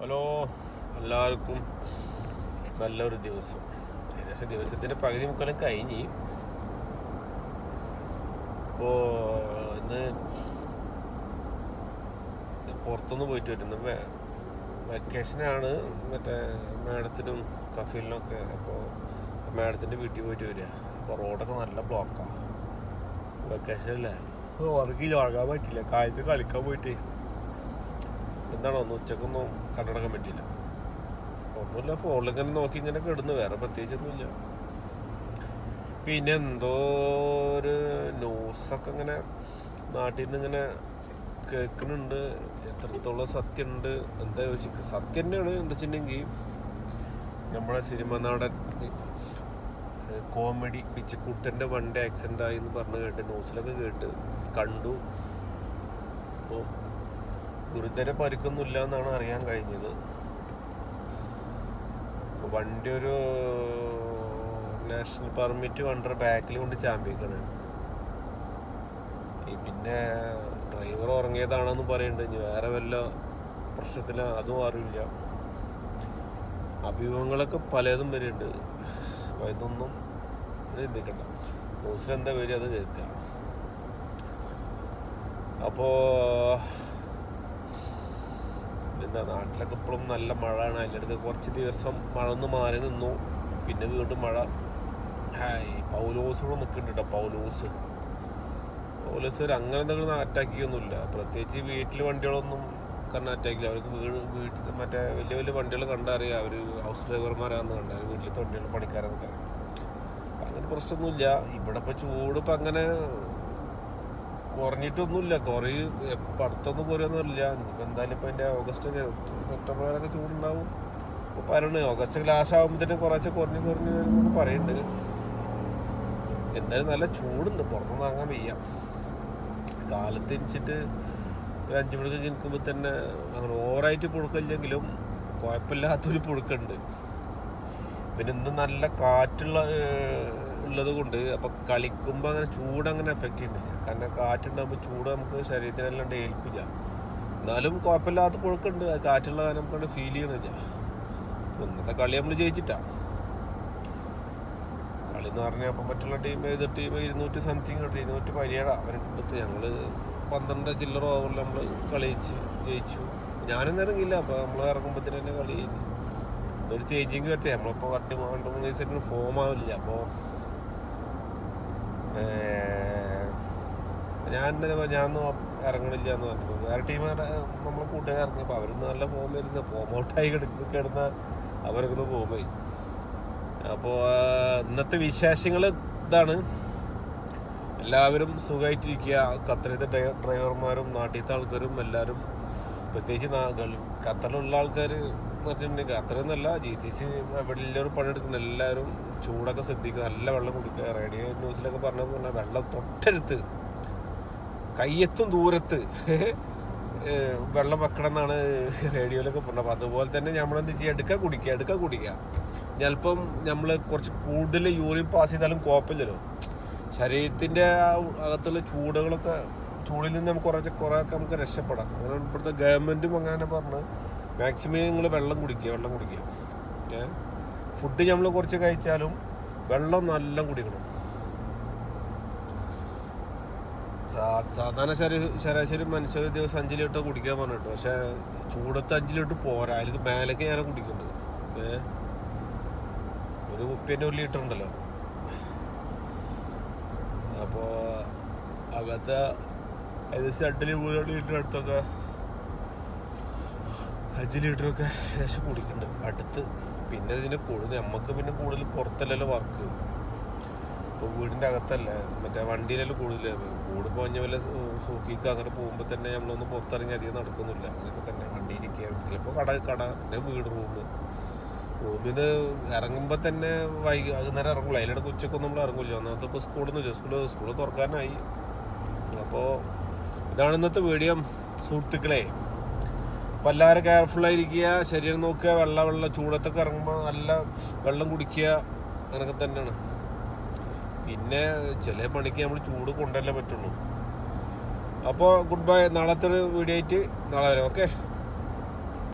Hello എല്ലാവർക്കും നല്ലൊരു ദിവസം. ഏകദേശം ദിവസത്തിന്റെ പകുതി മുക്കാലും കഴിഞ്ഞ്. ഇപ്പോൾ ഇന്ന് പുറത്തുനിന്ന് പോയിട്ട് വരുന്നു വെക്കേഷനാണ് മറ്റേ മാഡത്തിനും കഫീലിനൊക്കെ അപ്പോൾ മാഡത്തിന്റെ വീട്ടിൽ പോയിട്ട് വരിക. അപ്പോൾ റോഡൊക്കെ നല്ല ബ്ലോക്കാണ് വെക്കേഷനല്ലേ ഉറങ്ങില്ല ഉറങ്ങാൻ പറ്റില്ല. കാലത്ത് കളിക്കാൻ പോയിട്ട്. എന്താണോ ഒന്ന് ഉച്ചക്കൊന്നും കണ്ണടക്കാൻ പറ്റിയില്ല. ഒന്നുമില്ല ഫോണിൽ ഇങ്ങനെ നോക്കി ഇങ്ങനെ കിടന്നു വേറെ പ്രത്യേകിച്ചൊന്നുമില്ല. പിന്നെ എന്തോ ഒരു ന്യൂസൊക്കെ ഇങ്ങനെ നാട്ടിൽ നിന്ന് ഇങ്ങനെ കേൾക്കുന്നുണ്ട്. എത്രത്തോളം സത്യമുണ്ട് എന്താ ചോദിച്ചു സത്യം തന്നെയാണ് എന്താ വെച്ചിട്ടുണ്ടെങ്കിൽ നമ്മുടെ സിനിമ നാടൻ കോമഡി പിച്ചക്കുട്ടന്റെ വണ്ടി ആക്സിഡന്റ് ആയി എന്ന് പറഞ്ഞ് കേട്ട് ന്യൂസിലൊക്കെ കേട്ട് കണ്ടു. അപ്പോൾ ഗുരുതര പരിക്കൊന്നുമില്ല എന്നാണ് അറിയാൻ കഴിഞ്ഞത്. വണ്ടി ഒരു നാഷണൽ പെർമിറ്റ് വണ്ടർ ബാക്കിൽ കൊണ്ട് ചാമ്പിക്കണ് പിന്നെ ഡ്രൈവർ ഉറങ്ങിയതാണെന്ന് പറയുന്നുണ്ട് ഇനി വേറെ വല്ല പ്രശ്നത്തിൽ അതും അറിയില്ല. അഭിമുഖങ്ങളൊക്കെ പലതും വരുന്നുണ്ട്. അപ്പോൾ ഇതൊന്നും ചിന്തിക്കണ്ട. ന്യൂസിലെന്താ വരിക അത് കേൾക്കുക. അപ്പോൾ എന്താ നാട്ടിലൊക്കെ ഇപ്പോഴും നല്ല മഴയാണ്. അതിന്റെ കുറച്ച് ദിവസം മഴ ഒന്ന് മാറി നിന്നു. പിന്നെ വീണ്ടും മഴ. ഹായ് പൗലോസ് കൂടെ നിൽക്കുന്നുണ്ട് കേട്ടോ പൗലോസ്. പൗലോസ് അങ്ങനെ എന്തെങ്കിലും അറ്റാക്കിയൊന്നുമില്ല പ്രത്യേകിച്ച് വീട്ടിൽ വണ്ടികളൊന്നും കാരണം അറ്റാക്കില്ല അവർക്ക് വീട് വീട്ടിൽ മറ്റേ വലിയ വലിയ വണ്ടികൾ കണ്ടറിയാം. അവർ ഹൗസ് ഡ്രൈവർമാരാന്ന് കണ്ടാൽ വീട്ടിലത്തെ വണ്ടികൾ പണിക്കാരെന്നൊക്കെ അങ്ങനെ പ്രശ്നമൊന്നുമില്ല. ഇവിടെ ഇപ്പോൾ ചൂട് ഇപ്പം അങ്ങനെ കുറഞ്ഞിട്ടൊന്നുമില്ല. കുറേ എപ്പ അടുത്തൊന്നും കുറയൊന്നുമില്ല ഇനിയിപ്പോൾ എന്തായാലും ഇപ്പം എന്റെ ഓഗസ്റ്റ് സെപ്റ്റംബർ വരെയൊക്കെ ചൂടുണ്ടാവും. ഇപ്പോൾ പറയണേ ഓഗസ്റ്റ് ലാസ്റ്റ് ആകുമ്പോഴത്തേനും കുറേശ്ശെ കുറഞ്ഞ് കുറഞ്ഞ് വരുന്നൊക്കെ പറയുന്നുണ്ട് എന്തായാലും നല്ല ചൂടുണ്ട്. പുറത്തൊന്നും ഇറങ്ങാൻ വയ്യ. കാലത്ത് എണിച്ചിട്ട് ഒരു അഞ്ച് മണിക്ക് നിൽക്കുമ്പോൾ തന്നെ അങ്ങനെ ഓവറായിട്ട് പുഴുക്കില്ലെങ്കിലും കുഴപ്പമില്ലാത്തൊരു പുഴുക്കുണ്ട്. പിന്നെ ഇന്ന് നല്ല കാറ്റുള്ള ഉള്ളത് കൊണ്ട് അപ്പൊ കളിക്കുമ്പോൾ അങ്ങനെ ചൂട് അങ്ങനെ എഫക്റ്റ് ചെയ്യുന്നില്ല. കാരണം കാറ്റുണ്ടാകുമ്പോൾ ചൂട് നമുക്ക് ശരീരത്തിനെല്ലാം ഏൽക്കില്ല എന്നാലും കുഴപ്പമില്ലാത്ത പുഴക്കുണ്ട് കാറ്റുള്ള നമുക്ക് ഫീൽ ചെയ്യണില്ല. ഇന്നത്തെ കളി നമ്മൾ ജയിച്ചിട്ടാ. കളി എന്ന് പറഞ്ഞാൽ അപ്പം മറ്റുള്ള ടീം എതിർ ടീം ഇരുന്നൂറ്റി സംതിങ് ഉണ്ട് ഇരുന്നൂറ്റി പതിനേഴാ അവരെടുത്ത് ഞങ്ങൾ പന്ത്രണ്ട് ചില്ലറ ഓവറിൽ നമ്മൾ കളിച്ച് ജയിച്ചു. ഞാനൊന്നും ഇറങ്ങിയില്ല. അപ്പോൾ നമ്മൾ ഇറങ്ങുമ്പോഴത്തേന് തന്നെ കളി ഒരു ചേഞ്ചിങ് വരുത്തി. നമ്മളിപ്പോൾ കട്ടി രണ്ട് മൂന്ന് ദിവസമായിട്ട് ഫോം ആവില്ല. അപ്പോൾ ഞാൻ തന്നെ ഞാനൊന്നും ഇറങ്ങണില്ല എന്ന് പറഞ്ഞു വേറെ ടീമുകാരെ നമ്മളെ കൂട്ടുകാർ ഇറങ്ങിയപ്പോൾ അവരൊന്നും നല്ല ഫോം വരുന്ന. ഫോം ഔട്ടായി കിടക്കുന്ന കിടന്ന അവരൊക്കെ ഫോമായി അപ്പോൾ ഇന്നത്തെ വിശേഷങ്ങൾ ഇതാണ്. എല്ലാവരും സുഖമായിട്ടിരിക്കുക ഖത്തറിലത്തെ ഡ്രൈ ഡ്രൈവർമാരും നാട്ടിലത്തെ ആൾക്കാരും എല്ലാവരും പ്രത്യേകിച്ച് ഖത്തറിലുള്ള ആൾക്കാർ വെച്ചിട്ടുണ്ടെങ്കിൽ അത്രയൊന്നുമല്ല ജി സി സി വലിയൊരു പണിയെടുക്കുന്ന എല്ലാവരും ചൂടൊക്കെ ശ്രദ്ധിക്കുക. നല്ല വെള്ളം കുടിക്കുക. റേഡിയോ ന്യൂസിലൊക്കെ പറഞ്ഞതെന്ന് പറഞ്ഞാൽ വെള്ളം തൊട്ടടുത്ത് കയ്യെത്തും ദൂരത്ത് വെള്ളം വെക്കണം എന്നാണ് റേഡിയോയിലൊക്കെ പറഞ്ഞത്. അപ്പോൾ അതുപോലെ തന്നെ നമ്മളെന്ത് ചെയ്യുക എടുക്കുക കുടിക്കുക എടുക്കുക കുടിക്കുക ചിലപ്പം നമ്മൾ കുറച്ച് കൂടുതൽ യൂറിൻ പാസ് ചെയ്താലും കുഴപ്പമില്ലല്ലോ. ശരീരത്തിന്റെ ആ അകത്തുള്ള ചൂടുകളൊക്കെ ചൂടിൽ നിന്ന് നമുക്ക് കുറച്ച് കുറേയൊക്കെ നമുക്ക് രക്ഷപ്പെടാം. അങ്ങനെ ഇപ്പോഴത്തെ ഗവൺമെന്റും അങ്ങനെ പറഞ്ഞ് മാക്സിമം നിങ്ങൾ വെള്ളം കുടിക്കുക വെള്ളം കുടിക്കുക. ഏ? ഫുഡ് നമ്മൾ കുറച്ച് കഴിച്ചാലും വെള്ളം നല്ല കുടിക്കണം. സാധാരണ ശരി ശരാശരി മനുഷ്യ ദിവസം അഞ്ച് ലിറ്റർ കുടിക്കാൻ പറഞ്ഞിട്ട് പക്ഷെ ചൂടത്ത് അഞ്ച് ലിറ്റർ പോരാ. അതിൽ മേലേക്ക് ഞാൻ കുടിക്കുന്നുണ്ട് ഏ? ഒരു കുപ്പിന്റെ ഒരു ലിറ്റർ ഉണ്ടല്ലോ. അപ്പോൾ അകത്ത് ഏകദേശം രണ്ട് ലിറ്റർ അടുത്തൊക്കെ അഞ്ച് ലിറ്ററൊക്കെ ഏകദേശം കുടിക്കുന്നുണ്ട് അടുത്ത് പിന്നെ ഇതിന് കൂടുതൽ നമുക്ക് പിന്നെ കൂടുതൽ പുറത്തല്ലല്ലോ വർക്ക് ഇപ്പോൾ വീടിന്റെ അകത്തല്ല മറ്റേ വണ്ടിയിലല്ലോ കൂടുതൽ കൂടെ പോഞ്ഞ വല്ല സൂക്കിക്ക് അങ്ങനെ പോകുമ്പോൾ തന്നെ നമ്മളൊന്ന് പുറത്തിറങ്ങി അധികം നടക്കുന്നില്ല. അങ്ങനെയൊക്കെ തന്നെ വണ്ടിയിലിരിക്കുക ചിലപ്പോൾ കട കട പിന്നെ വീട് റൂം. റൂമിൽ നിന്ന് ഇറങ്ങുമ്പോൾ തന്നെ വൈകി വൈകുന്നേരം ഇറങ്ങുള്ളൂ. അതിലിടക്ക് ഉച്ചക്കൊന്നും നമ്മൾ ഇറങ്ങില്ല. ഒന്നാമത്തെ ഇപ്പോൾ സ്കൂളൊന്നുമില്ല സ്കൂൾ സ്കൂൾ തുറക്കാനായി. അപ്പോൾ ഇതാണ് ഇന്നത്തെ വീഡിയോ സുഹൃത്തുക്കളെ. അപ്പോൾ എല്ലാവരും കെയർഫുള്ളായിരിക്കുക ശരീരം നോക്കുക വെള്ളം വെള്ളം ചൂടത്തൊക്കെ ഇറങ്ങുമ്പോൾ നല്ല വെള്ളം കുടിക്കുക അങ്ങനെയൊക്കെ തന്നെയാണ്. പിന്നെ ചില പണിക്ക് നമ്മൾ ചൂട് കൊണ്ടല്ലേ പറ്റുള്ളൂ. അപ്പോൾ ഗുഡ് ബൈ നാളത്തെ ഒരു വീഡിയോ ആയിട്ട് നാളെ വരാം. ഓക്കെ